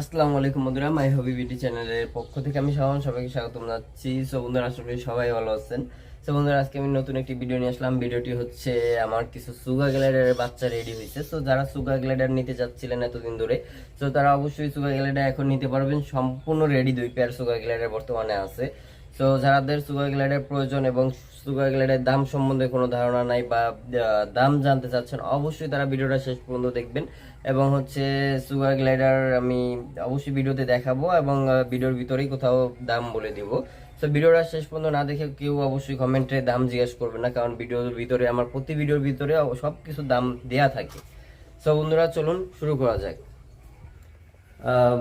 আসসালামু আলাইকুম বন্ধুরা, মাই হবি বিউটি চ্যানেলের পক্ষ থেকে আমি সবাই সবাইকে স্বাগতম জানাচ্ছি। সো বন্ধুরা, আশা করি সবাই ভালো আছেন। সো বন্ধুরা, আজকে আমি নতুন একটি ভিডিও নিয়ে আসলাম। ভিডিওটি হচ্ছে আমার কিছু সুগা গ্লাইডারের বাচ্চা রেডি হয়েছে। সো যারা সুগা গ্লাইডার নিতে চাচ্ছিলেন এতদিন ধরে, সো তারা অবশ্যই সুগা গ্লাইডার এখন নিতে পারবেন। সম্পূর্ণ রেডি দুই পেয়ার সুগা গ্লাইডার বর্তমানে আছে। সো যাদের সুগার গ্লাইডের প্রয়োজন এবং সুগার গ্লাইডের দাম সম্বন্ধে কোনো ধারণা নাই বা দাম জানতে চাচ্ছেন অবশ্যই তারা ভিডিওটা শেষ পর্যন্ত দেখবেন। এবং হচ্ছে সুগার গ্লাইডার আমি অবশ্যই ভিডিওতে দেখাবো এবং ভিডিওর ভিতরেই কোথাও দাম বলে দিব। তো ভিডিওটা শেষ পর্যন্ত না দেখে কেউ অবশ্যই কমেন্টে দাম জিজ্ঞেস করবে না কারণ ভিডিওর ভিতরে আমার প্রতি ভিডিওর ভিতরে সব কিছু দাম দেয়া থাকে। সো বন্ধুরা চলুন শুরু করা আহ,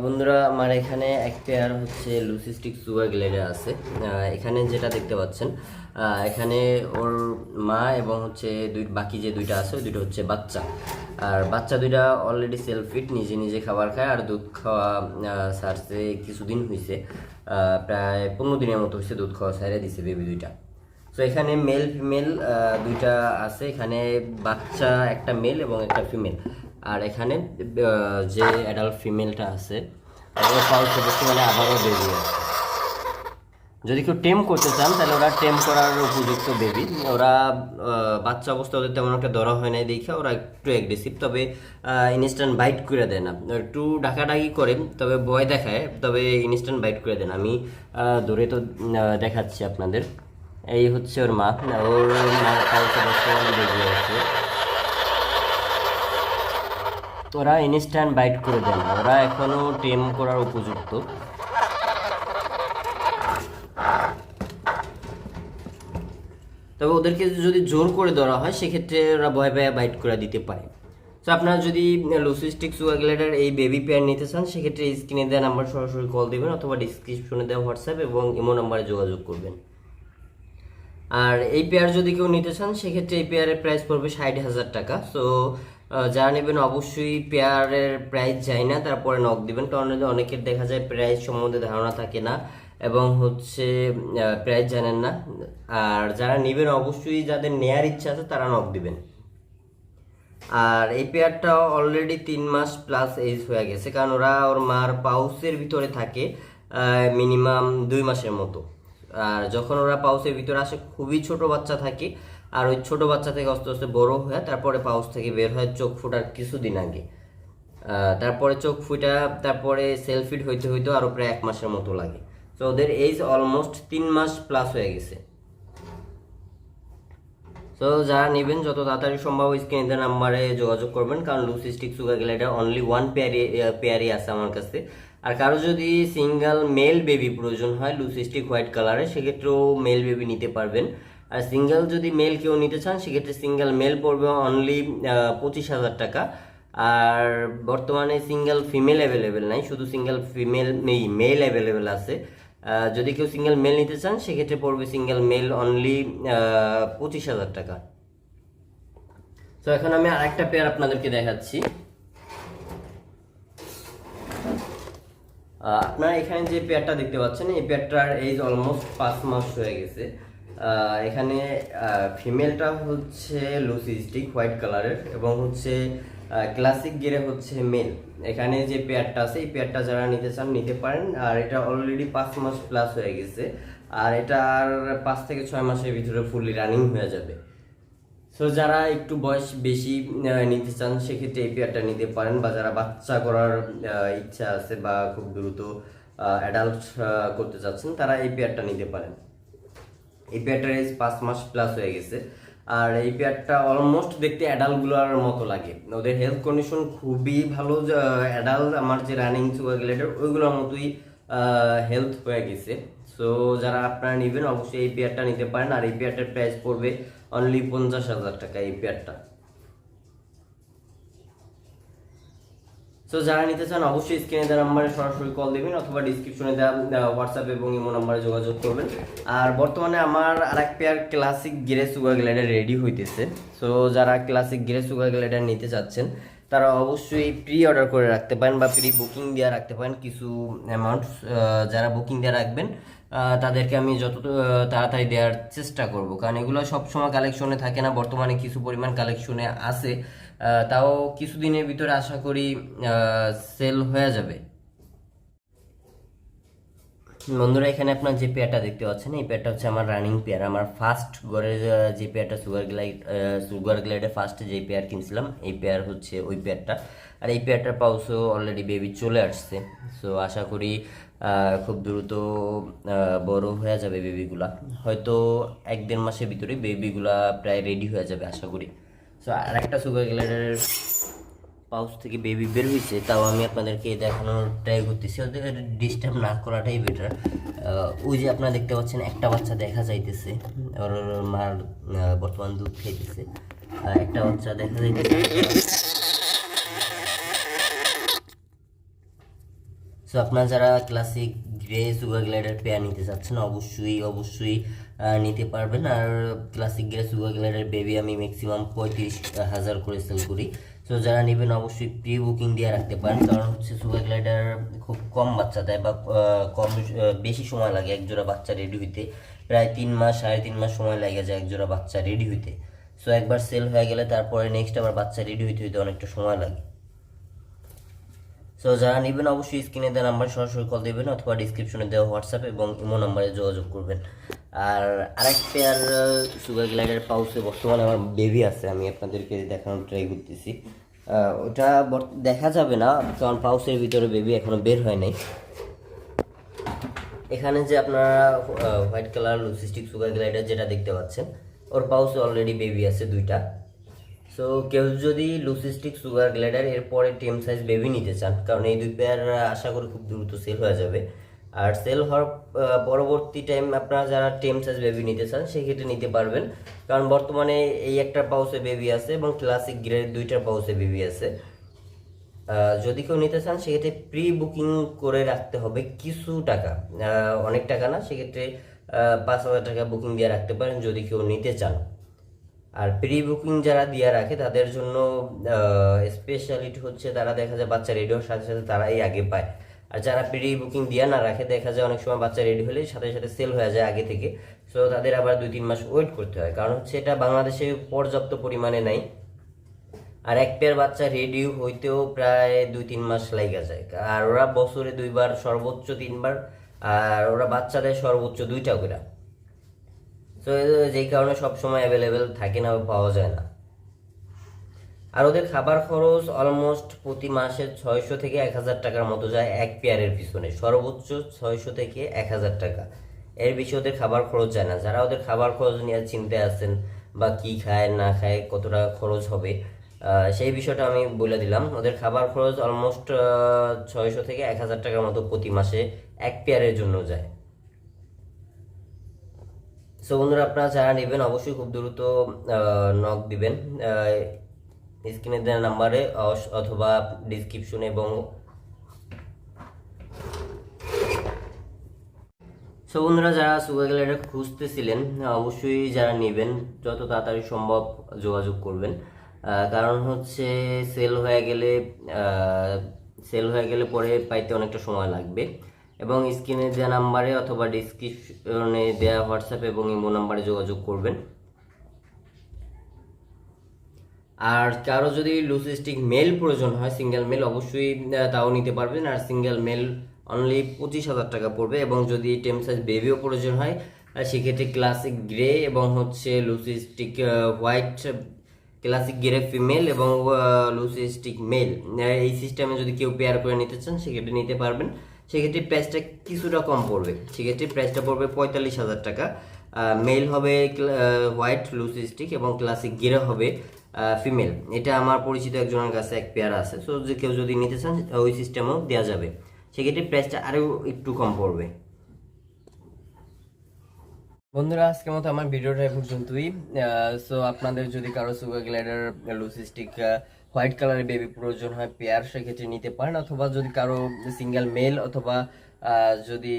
বন্ধুরা, আমার এখানে এক পেয়ার হচ্ছে লুসিস্টিক সুগার গ্লেডার আছে। এখানে যেটা দেখতে পাচ্ছেন এখানে ওর মা এবং হচ্ছে দুই, বাকি যে দুইটা আছে, ওই দুটো হচ্ছে বাচ্চা। আর বাচ্চা দুইটা অলরেডি সেলফিট নিজে নিজে খাবার খায় আর দুধ খাওয়া ছাড়ছে কিছুদিন হয়েছে প্রায় পনেরো দিনের মতো হয়েছে দুধ খাওয়া ছাড়ে দিছে বেবি দুইটা। তো এখানে মেল ফিমেল দুইটা আছে। এখানে বাচ্চা একটা মেল এবং একটা ফিমেল আর এখানে যে অ্যাডাল্ট ফিমেলটা আছে, ওরা পাউচ বর্তমানে আবারও বেবি আছে। যদি কেউ টেম করতে চান, তাহলে ওরা টেম করার উপযুক্ত বেবি ওরা বাচ্চা অবস্থা ওদের তেমন একটা ধরা হয় নাই দেখে, ওরা একটু অ্যাগ্রেসিভ তবে ইনস্ট্যান্ট বাইট করে দেয় না একটু ডাকাডাকি করে, তবে ভয় দেখায়, তবে ইনস্ট্যান্ট বাইট করে দেন। আমি ধরে তো দেখাচ্ছি আপনাদের। এই হচ্ছে ওর মা। ওর মা কাউকে বর্তমানে বেরিয়ে আছে। ওরা ইনস্ট্যান্ট বাইট করে দেন। ওরা এখনও টেম করার উপযুক্ত। তবে ওদেরকে যদি জোর করে ধরা হয়, সেক্ষেত্রে ওরা ভয় পায় বাইট করে দিতে পারে। তো আপনারা যদি লুসিস্টিক সুগাগ্লাইডার এই বেবি পেয়ার নিতে চান, সেক্ষেত্রে স্ক্রিনে দেওয়া নাম্বার সরাসরি কল দেবেন অথবা ডিসক্রিপশনে দেওয়া হোয়াটসঅ্যাপ এবং ইমো নাম্বারে যোগাযোগ করবেন। আর এই পেয়ার যদি কেউ নিতে চান, সেক্ষেত্রে এই পেয়ারের প্রাইস পড়বে ষাট হাজার টাকা। সো যারা নেবেন অবশ্যই পেয়ারের প্রাইস যায় না, তারপরে নক দিবেন। কারণ অনেকের দেখা যায় প্রাইস সম্বন্ধে ধারণা থাকে না এবং হচ্ছে প্রাইস জানেন না। আর যারা নেবেন অবশ্যই যাদের নেয়ার ইচ্ছা আছে তারা নক দিবেন। আর এই পেয়ারটা অলরেডি তিন মাস প্লাস এজ হয়ে গেছে, কারণ ওরা ওর মার পাউসের ভিতরে থাকে মিনিমাম দুই মাসের মতো। আর যখন ওরা পাউসের ভিতরে আসে, খুবই ছোট বাচ্চা থাকে আর ওই ছোট বাচ্চা থেকে আস্তে আস্তে বড় হয়ে তারপরে পাউস থেকে বের হয় চোখ ফোটার কিছুদিন আগে। তারপরে চোখ ফুটা, তারপরে সেলফিট হইতে হইতে আরও প্রায় এক মাসের মতো লাগে। তো ওদের এজ অলমোস্ট তিন মাস প্লাস হয়ে গেছে। তো যারা নেবেন, যত তাড়াতাড়ি সম্ভব স্ক্রিনে নাম্বারে যোগাযোগ করবেন, কারণ leucistic sugar glider only one পেয়ারি পেয়ারি আছে আমার কাছে। আর কারও যদি সিঙ্গেল মেল বেবি প্রয়োজন হয় লুসি স্টিক হোয়াইট কালারে সেক্ষেত্রেও মেল বেবি নিতে পারবেন। আর সিঙ্গেল যদি মেল কেউ নিতে চান, সেক্ষেত্রে সিঙ্গেল মেল পড়বে অনলি পঁচিশ হাজার টাকা। আর বর্তমানে সিঙ্গেল ফিমেল অ্যাভেলেবেল নাই, শুধু সিঙ্গেল ফিমেল নেই, মেল অ্যাভেলেবেল আছে। যদি কেউ সিঙ্গেল মেল নিতে চান, সেক্ষেত্রে পড়বে সিঙ্গেল মেল অনলি পঁচিশ হাজার টাকা। তো এখন আমি আরেকটা পেয়ার আপনাদেরকে দেখাচ্ছি। আপনারা এখানে যে পেয়ারটা দেখতে পাচ্ছেন, এই পেয়ারটার এজ অলমোস্ট পাঁচ মাস হয়ে গেছে। এখানে ফিমেলটা হচ্ছে লুসিস্টিক হোয়াইট কালারের এবং হচ্ছে ক্লাসিক গিরে হচ্ছে মেল এখানে যে পেয়ারটা আছে, এই পেয়ারটা যারা নিতে চান, নিতে পারেন। আর এটা অলরেডি পাঁচ মাস প্লাস হয়ে গেছে। আর এটা আর পাঁচ থেকে ছয় মাসের ভিতরে ফুললি রানিং হয়ে যাবে। সো যারা একটু বয়স বেশি নিতে চান, সেক্ষেত্রে এই পেয়ারটা নিতে পারেন। বা যারা বাচ্চা করার ইচ্ছা আছে বা খুব দ্রুত অ্যাডাল্ট করতে চাচ্ছেন, তারা এই পেয়ারটা নিতে পারেন। এই পেয়ারটার এজ পাঁচ মাস প্লাস হয়ে গেছে। আর এই পেয়ারটা অলমোস্ট দেখতে অ্যাডাল্টগুলোর মতো লাগে। ওদের হেলথ কন্ডিশন খুবই ভালো অ্যাডাল্ট আমার যে রানিং সুগার ওইগুলোর মতোই হেলথ হয়ে গেছে। সো যারা আপনারা নেবেন, অবশ্যই এই পেয়ারটা নিতে পারেন। আর এই পেয়ারটার প্রাইস পড়বে অনলি পঞ্চাশ হাজার টাকা, এই পেয়ারটা সো যারা নিতে চান, অবশ্যই স্ক্রিনে দেওয়া নাম্বারে সরাসরি কল দেবেন অথবা ডিসক্রিপশনে দেওয়া হোয়াটসঅ্যাপ এবং ইমো নাম্বারে যোগাযোগ করবেন। আর বর্তমানে আমার আরেক pair classic grey sugar glider ready হইতেছে। সো যারা ক্লাসিক গিরে সুগার গ্লাইডার নিতে চাচ্ছেন, তারা অবশ্যই প্রি অর্ডার করে রাখতে পারেন বা প্রি বুকিং দিয়ে রাখতে পারেন কিছু অ্যামাউন্ট যারা বুকিং দেওয়া রাখবেন তাদেরকে আমি যত তাড়াতাড়ি দেওয়ার চেষ্টা করব। কারণ এগুলো সবসময় কালেকশনে থাকে না, বর্তমানে কিছু পরিমাণ কালেকশনে আছে। তাও কিছুদিনের ভিতরে আশা করি সেল হয়ে যাবে। বন্ধুরা এখানে আপনার যে পেয়ারটা দেখতে পাচ্ছেন এই পেয়ারটা হচ্ছে আমার রানিং পেয়ার। আমার ফার্স্ট আহ, যে পেয়ারটা সুগার গ্লাইড সুগার গ্লাইডে ফার্স্ট যে পেয়ার কিনছিলাম এই পেয়ার হচ্ছে ওই পেয়ারটা। আর এই পেয়ারটার পাউসও অলরেডি বেবি চলে আসছে। সো আশা করি খুব দ্রুত বড় হয়ে যাবে বেবিগুলা হয়তো এক দেড় মাসের ভিতরে বেবিগুলা প্রায় রেডি হয়ে যাবে আশা করি। সো আর একটা সুগার গ্লাইডারের পাউচ থেকে বেবি বের হয়েছে তাও আমি আপনাদেরকে দেখানোর ট্রাই করতেছি। ওদের ডিস্টার্ব না করাটাই বেটার ওই যে আপনারা দেখতে পাচ্ছেন, একটা বাচ্চা দেখা যাইতেছে। ওর মার বর্তমান দুধ খাইতেছে। একটা বাচ্চা দেখা যাইতেছে। সো আপনারা যারা classic grey sugar glider pair নিতে চাচ্ছেন, অবশ্যই অবশ্যই নিতে পারবেন। আর classic grey sugar glider baby আমি ম্যাক্সিমাম পঁয়ত্রিশ হাজার করে সেল করি। সো যারা নেবেন অবশ্যই প্রি বুকিং দিয়ে রাখতে পারেন। কারণ হচ্ছে সুগার গ্লাইডার খুব কম বাচ্চা দেয় বা কম বেশি সময় লাগে এক জোড়া বাচ্চা রেডি হইতে। প্রায় তিন মাস, সাড়ে তিন মাস সময় লাগে যায় এক জোড়া বাচ্চা রেডি হইতে। সো একবার সেল হয়ে গেলে তারপরে নেক্সট আবার বাচ্চা রেডি হইতে হইতে অনেকটা সময় লাগে। সো যারা নেবেন অবশ্যই স্ক্রিনে দেওয়া নাম্বার সরাসরি কল দেবেন অথবা ডিসক্রিপশনে দেওয়া হোয়াটসঅ্যাপ এবং ইমো নাম্বারে যোগাযোগ করবেন। আর আরেক পেয়ার সুগার গ্লাইডার পাউসে বর্তমানে আমার বেবি আছে, আমি আপনাদেরকে দেখানোর ট্রাই করতেছি। ওটা দেখা যাবে না, কারণ পাউসের ভিতরে বেবি এখনও বের হয় নাই। এখানে যে আপনারা white colour leucistic sugar glider যেটা দেখতে পাচ্ছেন, ওর পাউসে অলরেডি বেবি আছে দুইটা। সো কেউ যদি লুসিস্টিক সুগার গ্লাইডার এরপরে টেম সাইজ বেবি নিতে চান, কারণ এই দুই পেয়ার আশা করি খুব দ্রুত সেল হয়ে যাবে। আর সেল হওয়ার পরবর্তী টাইম আপনারা যারা টেম সাইজ বেবি নিতে চান সেক্ষেত্রে নিতে পারবেন। কারণ বর্তমানে এই একটা পাউসে বেবি আছে এবং ক্লাসিক গ্রেড দুইটার পাউসে বেবি আছে। যদি কেউ নিতে চান সেক্ষেত্রে প্রি বুকিং করে রাখতে হবে কিছু টাকা। অনেক টাকা না সেক্ষেত্রে পাঁচ হাজার টাকা বুকিং দিয়ে রাখতে পারেন যদি কেউ নিতে চান। আর প্রি বুকিং যারা দিয়ে রাখে, তাদের জন্য স্পেশালিটি হচ্ছে তারা দেখা যায় বাচ্চা রেডি হওয়ার সাথে সাথে তারাই আগে পায়। আর যারা প্রি বুকিং দিয়ে না রাখে, দেখা যায় অনেক সময় বাচ্চা রেডি হলে সাথে সাথে সেল হয়ে যায় আগে থেকে। সো তাদের আবার দুই তিন মাস ওয়েট করতে হয়। কারণ হচ্ছে এটা বাংলাদেশে পর্যাপ্ত পরিমাণে নাই। আর এক পেয়ার বাচ্চা রেডি হইতেও প্রায় দুই তিন মাস লাগা যায়। আর ওরা বছরে দুইবার সর্বোচ্চ তিনবার, আর ওরা বাচ্চা দেয় সর্বোচ্চ দুইটা করে। তো যেই কারণে সব সময় অ্যাভেলেবেল থাকে না পাওয়া যায় না। আর ওদের খাবার খরচ অলমোস্ট প্রতি মাসে ছয়শো থেকে এক হাজার টাকার মতো যায় এক পেয়ারের পিছনে। সর্বোচ্চ ছয়শো থেকে এক হাজার টাকা। এর বেশি ওদের খাবার খরচ যায় না। যারা ওদের খাবার খরচ নিয়ে চিন্তায় আছেন বা কি খায়, না খায় কত টাকা খরচ হবে সেই বিষয়টা আমি বলে দিলাম। ওদের খাবার খরচ অলমোস্ট ছয়শো থেকে এক হাজার টাকার মতো প্রতি মাসে এক পেয়ারের জন্য যায়। সো বন্ধুরা, আপনারা যারা নেবেন, অবশ্যই খুব দ্রুত নক দিবেন। স্ক্রিনে দেওয়া নাম্বারে অথবা ডিসক্রিপশনে এবং সো বন্ধুরা, যারা সুগার গ্লাইডার খুঁজতেছিলেন অবশ্যই যারা নেবেন, যত তাড়াতাড়ি সম্ভব যোগাযোগ করবেন। কারণ হচ্ছে সেল হয়ে গেলে সেল হয়ে গেলে পরে পাইতে অনেকটা সময় লাগবে। এবং স্ক্রিনে দেওয়া নাম্বারে অথবা ডিসক্রিপশনে দেওয়া হোয়াটসঅ্যাপ এবং ইমো নাম্বারে যোগাযোগ করবেন। আর কারও যদি লুসিস্টিক মেল প্রয়োজন হয় সিঙ্গেল মেল অবশ্যই তাও নিতে পারবেন। আর সিঙ্গেল মেল অনলি পঁচিশ হাজার টাকা পড়বে এবং যদি টেম সাইজ বেবিও প্রয়োজন হয় সেক্ষেত্রে ক্লাসিক গ্রে এবং হচ্ছে leucistic white classic grey female এবং লুসিস্টিক মেল এই সিস্টেমে যদি কেউ পেয়ার করে নিতে চান, সেক্ষেত্রে নিতে পারবেন। সেক্ষেত্রে প্রাইসটা কিছুটা কম পড়বে। সেক্ষেত্রে প্রাইসটা পড়বে পঁয়তাল্লিশ হাজার টাকা। মেল হবে হোয়াইট লুসিস্টিক এবং ক্লাসিক গিরে হবে ফিমেল এটা আমার পরিচিত একজনের কাছে এক পেয়ার আছে। সো যে কেউ যদি নিতে চান, ওই সিস্টেমও দেওয়া যাবে। সেক্ষেত্রে প্রাইসটা আরও একটু কম পড়বে। বন্ধুরা, আজকের মতো আমার ভিডিওটা পর্যন্তই। সো আপনাদের যদি কারও সুগার গ্লাইডার লুসিস্টিক হোয়াইট কালারের বেবি প্রয়োজন হয় পেয়ার, সেক্ষেত্রে নিতে পারেন। অথবা যদি কারও সিঙ্গেল মেল অথবা যদি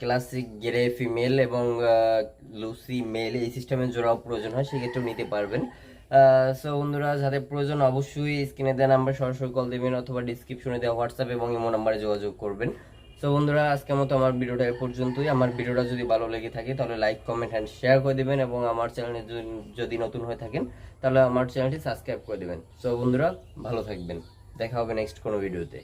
ক্লাসিক গ্রে ফিমেল এবং লুসি মেল এই সিস্টেমের জোড়াও প্রয়োজন হয়, সেক্ষেত্রেও নিতে পারবেন। সো বন্ধুরা, যাদের প্রয়োজন অবশ্যই স্ক্রিনে দেওয়া নাম্বার সরাসরি কল দেবেন অথবা ডিসক্রিপশনে দেওয়া হোয়াটসঅ্যাপ এবং ইমো নাম্বারে যোগাযোগ করবেন। তো বন্ধুরা, আজকের মতো আমার ভিডিওটা এ পর্যন্তই। আমার ভিডিওটা যদি ভালো লেগে থাকে, তাহলে লাইক কমেন্ট অ্যান্ড শেয়ার করে দেবেন এবং আমার চ্যানেলে যদি নতুন হয়ে থাকেন, তাহলে আমার চ্যানেলটি সাবস্ক্রাইব করে দেবেন। তো বন্ধুরা, ভালো থাকবেন। দেখা হবে নেক্সট কোনো ভিডিওতে